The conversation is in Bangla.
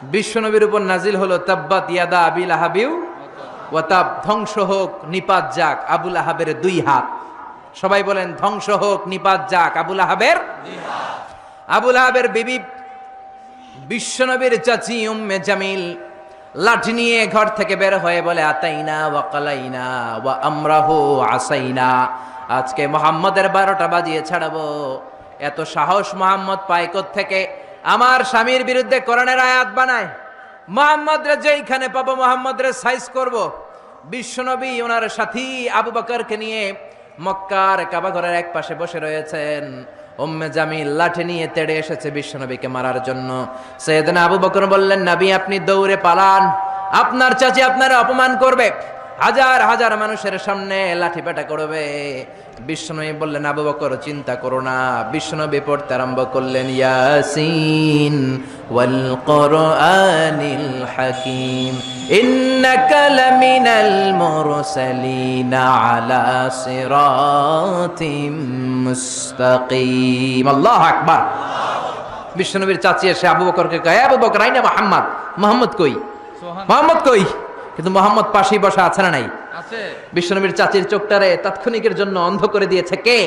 বিশ্বনবীর উপর নাজিল হলো, তাব্বাত ইয়াদা আবিল আহাবিউ ওয়াতাব ধ্বংস হোক, নিপাত যাক, আবুল আহাবের দুই হাত। সবাই বলেন, ধ্বংস হোক, নিপাত যাক, আবুল আহাবের আবুল আহাবের বিবি বিশ্বনবীর চাচি উম্মে জামিল লাঠি নিয়ে ঘর থেকে বের হয়ে বলে, আতাইনা ওয়া কালাইনা ওয়া আমরাহু আসাইনা। আজকে মোহাম্মদের বারোটা বাজিয়ে ছাড়াবো। এত সাহস মোহাম্মদ পায় থেকে আমার স্বামীর বিরুদ্ধে কোরআনের আয়াত বানায়। মোহাম্মদ রে যেইখানে পাবো মোহাম্মদ রে সাইজ করব। বিশ্বনবী ওনার সাথী আবু বকরকে নিয়ে মক্কার কাবাঘরের এক পাশে বসে রয়েছেন। উম্মে জামিল লাঠি নিয়ে তেড়ে এসেছে বিশ্বনবীকে মারার জন্য। সৈয়দনা আবু বকর বললেন, নবী, আপনি দৌড়ে পালান। আপনার চাচি আপনার অপমান করবে। হাজার হাজার মানুষের সামনে লাঠি পেটা করবে। বিশ্বনবী বললেন আবু বকর চিন্তা করো না। বিশ্বনবী পড়তে আরম্ভ করলেন ইয়াসিন ওয়াল কোরআনিল হাকিম। ইন্নাকা লামিনাল মুরসালিন আলা সিরাতিম মুস্তাকিম। আল্লাহু আকবার। বিশ্বনবীর চাচি এসে আবু বকরকে কয় আবু বকর আইনা মোহাম্মদ। মোহাম্মদ কই? মোহাম্মদ কই? কিন্তু মোহাম্মদ পাশেই বসা আছে না নাই? বিশ্বনবীর চাচির চোখটারে তাৎক্ষণিকের জন্য অন্ধ করে দিয়েছে কে?